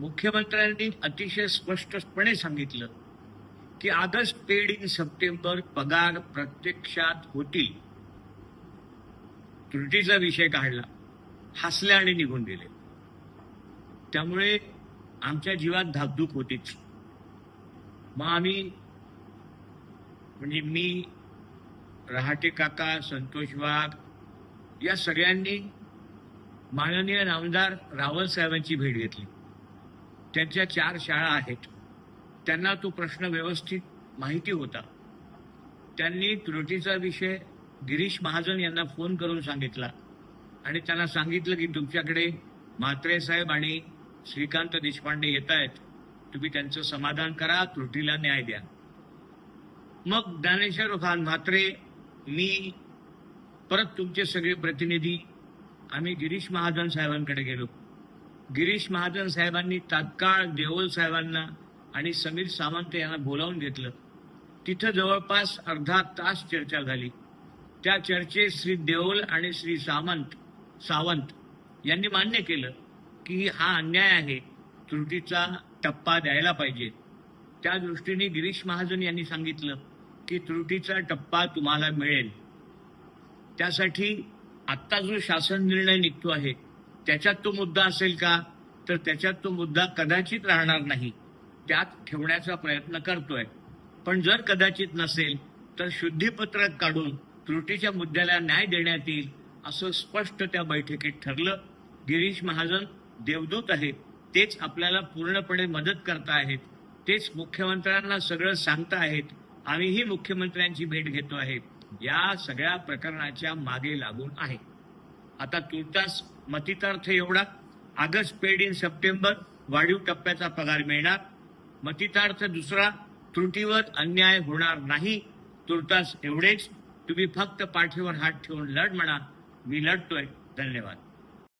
मुख्यमंत्र्यांनी अतिशय स्पष्टपणे सांगितलं की आदर्श पेड इन सप्टेंबर पगार प्रत्यक्षात होतील. त्रुटीचा विषय काढला. हसले आणि निघून गेले. त्यामुळे आमच्या जीवात धाकधूक होतीच. मग आम्ही म्हणजे मी रहाटे काका संतोष वाघ या सगळ्यांनी माननीय नामदार रावल साहेबांची भेट घेतली. त्यांच्या चार शाळा आहेत. त्यांना तो प्रश्न व्यवस्थित माहिती होता. त्यांनी त्रुटीचा विषय गिरीश महाजन यांना फोन करून सांगितला. आणि त्यांना सांगितलं की तुमच्याकडे म्हात्रे साहेब आणि श्रीकांत देशपांडे येत आहेत तुम्ही त्यांचं समाधान करा त्रुटीला न्याय द्या. मग ज्ञानेश्वर खान म्हात्रे मी परत तुमचे सगळे प्रतिनिधी आम्ही गिरीश महाजन साहेबांकडे गेलो. गिरीश महाजन साहेबांनी तात्काळ देओल साहेबांना आणि समीर सामंत यांना बोलावून घेतलं. तिथं जवळपास अर्धा तास चर्चा झाली. त्या चर्चेत श्री देओल आणि श्री सामंत सावंत यांनी मान्य केलं की हा अन्याय आहे त्रुटीचा टप्पा द्यायला पाहिजे. त्या दृष्टीने गिरीश महाजन यांनी सांगितलं की त्रुटीचा टप्पा तुम्हाला मिळेल. त्यासाठी आत्ता जो शासन निर्णय निघतो आहे त्याच्यात तो मुद्दा असेल का? तर त्याच्यात तो मुद्दा कदाचित राहणार नाही. त्यात ठेवण्याचा प्रयत्न करतोय. पण जर कदाचित नसेल तर शुद्धीपत्रक काढून त्रुटीच्या मुद्द्याला न्याय देण्यात येईल असं स्पष्ट त्या बैठकीत ठरलं. गिरीश महाजन देवदूत आहेत. तेच आपल्याला पूर्णपणे मदत करता आहेत. तेच मुख्यमंत्र्यांना सगळं सांगता आहेत. आम्हीही मुख्यमंत्र्यांची भेट घेतो आहे या सगळ्या प्रकरणाच्या मागे लागून आहे. आता तुर्तास मतितार्थ एवढा. ऑगस्ट पेड इन सप्टेंबर वाढीव टप्प्याचा पगार मिळणार. मतितार्थ दुसरा त्रुटीवर अन्याय होणार नाही. तुर्तास एवढेच. तुम्ही फक्त पाठीवर हात ठेवून लढ म्हणा. मी लढतोय. धन्यवाद.